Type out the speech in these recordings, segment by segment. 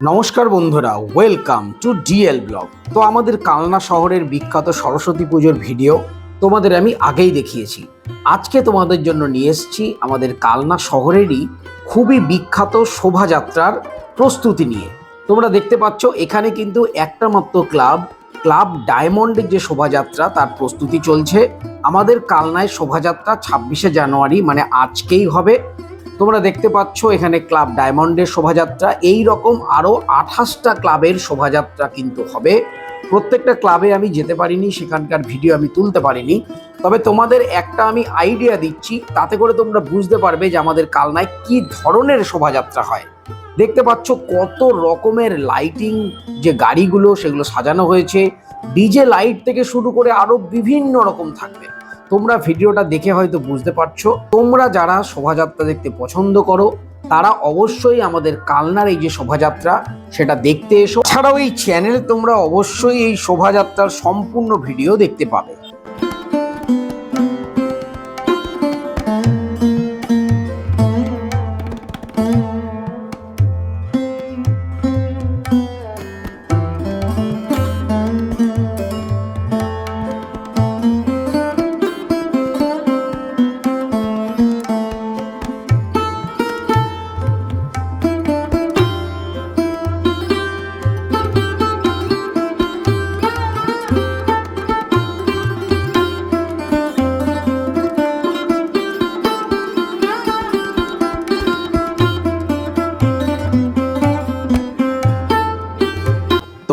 নমস্কার বন্ধুরা welcome to DL blog তো আমাদের কালনা শহরের বিখ্যাত সরস্বতী পুজোর ভিডিও তোমাদের আমি আগেই দেখিয়েছি। আজকে তোমাদের জন্য নিয়ে এসেছি আমাদের কালনা শহরেরই খুবই বিখ্যাত শোভাযাত্রার প্রস্তুতি নিয়ে। তোমরা দেখতে পাচ্ছ, এখানে কিন্তু একটা মাত্র ক্লাব ক্লাব ডায়মন্ডের যে শোভাযাত্রা, তার প্রস্তুতি চলছে। আমাদের কালনায় শোভাযাত্রা ছাব্বিশে জানুয়ারি মানে আজকেই হবে। তোমরা দেখতে পাচ্ছ এখানে ক্লাব ডায়মন্ডের শোভাযাত্রা। এই রকম আরও আঠাশটা ক্লাবের শোভাযাত্রা কিন্তু হবে। প্রত্যেকটা ক্লাবে আমি যেতে পারিনি, সেখানকার ভিডিও আমি তুলতে পারিনি। তবে তোমাদের একটা আমি আইডিয়া দিচ্ছি, তাতে করে তোমরা বুঝতে পারবে যে আমাদের কালনায় কি ধরনের শোভাযাত্রা হয়। দেখতে পাচ্ছ কত রকমের লাইটিং যে গাড়িগুলো সেগুলো সাজানো হয়েছে। ডিজে লাইট থেকে শুরু করে আরও বিভিন্ন রকম থাকবে। তোমরা ভিডিওটা দেখে হয়তো বুঝতে পারছ। তোমরা যারা শোভাযাত্রা দেখতে পছন্দ করো, তারা অবশ্যই আমাদের কালনার এই যে শোভাযাত্রা, সেটা দেখতে এসো। ছাড়াও এই চ্যানেলে তোমরা অবশ্যই এই শোভাযাত্রার সম্পূর্ণ ভিডিও দেখতে পাবে।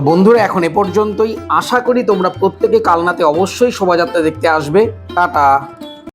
বন্ধুরা এখন এ পর্যন্তই। আশা করি তোমরা প্রত্যেকে কালনাতে অবশ্যই শোভাযাত্রা দেখতে আসবে। টাটা।